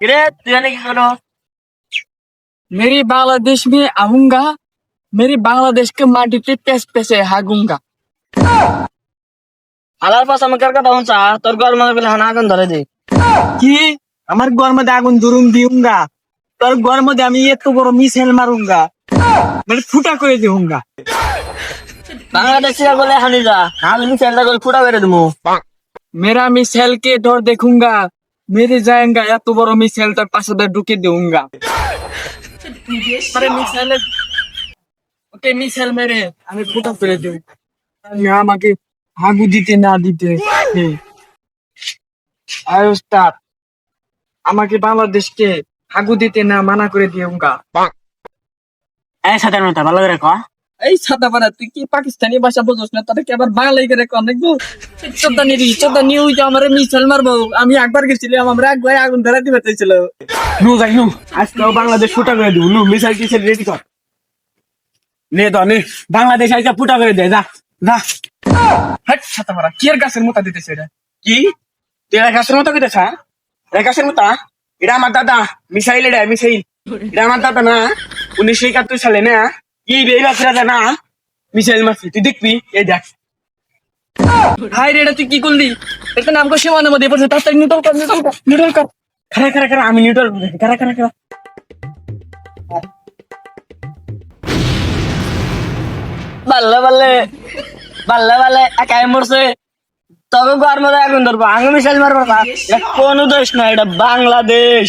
রে তুই নাকি করো? মেরি বাংলাদেশ মে আহুঙ্গা মেরি বাংলাদেশকে মাটিতে পেস পেসে হাগুঙ্গা। হালার পাশ আমাকে কথা হুঁচা তোর ঘর মধ্যে বলে হানা আগুন ধরে দে। কি? আমার ঘর মধ্যে আগুন দুরুম দিউঙ্গা তোর ঘর মধ্যে আমি এত বড় মিসাইল মারুঙ্গা। মানে ফুটা করে দিউঙ্গা বাংলাদেশিরা বলে হানি যা আমি মিসাইলটা করে ফুটা করে দেবো। মেরা মিসাইল ধর দেখুঙ্গা। মেরে যায়ঙ্গা এত বড় মিসাইলটার পাশে ঢুকে দেউঙ্গা ওকে মিসাইল মেরে, আমি ফুটা ফেলে দেব। আমি আমাকে হাগু দিতে না দিতে আয় আমাকে বাংলাদেশকে হাগু দিতে না মানা করে দিউঙ্গা এই সাধারণত ভালো করে কয়। এই সাদা পাড়া তুই কি পাকিস্তানি ভাষা বোঝস না? তাদেরকে আবার বাংলায় করে কন দেখব আমার মিসাইল মারবো। আমি একবার গেছিলাম, আমরা একবার আগুন ধরা দিবে চাইছিল নু যাই, নু। বাংলাদেশ ফুটা করে দিব। নু মিসাইল টিসাইল রেডি কর। নে তো নে। বাংলাদেশ আজকে ফুটা করে দে, যা যা। হাট, সাদা পাড়া কি গাছের মোতা দিতেছে এটা? কি? তুই রেখাসের মতো কেটেছ রেখাসের মতো? এটা আমার দাদা মিসাইল এটা মিসাইল এটা আমার দাদা না, উনিশশো একাত্তর সালে, না? এই বাচ্চারা না, মিসাইল মারছি, তুই দেখবি? এই দেখ। হাই রে, এটা তুই কি করলি? এটা নাম কো সীমানের মধ্যে পড়ছে তাড়াতাড়ি নিউটল কর নিউটল কর নিউটল কর। খারা খারা খারা আমি নিউটন খারা খারা খারা বাল্লে বাল্লে বাল্লে বাল্লে, একাই মরছে। তবে মধ্যে আগুন ধরবো আঙু মিসাইল মারবো না। কোনো দেশ না, এটা বাংলাদেশ।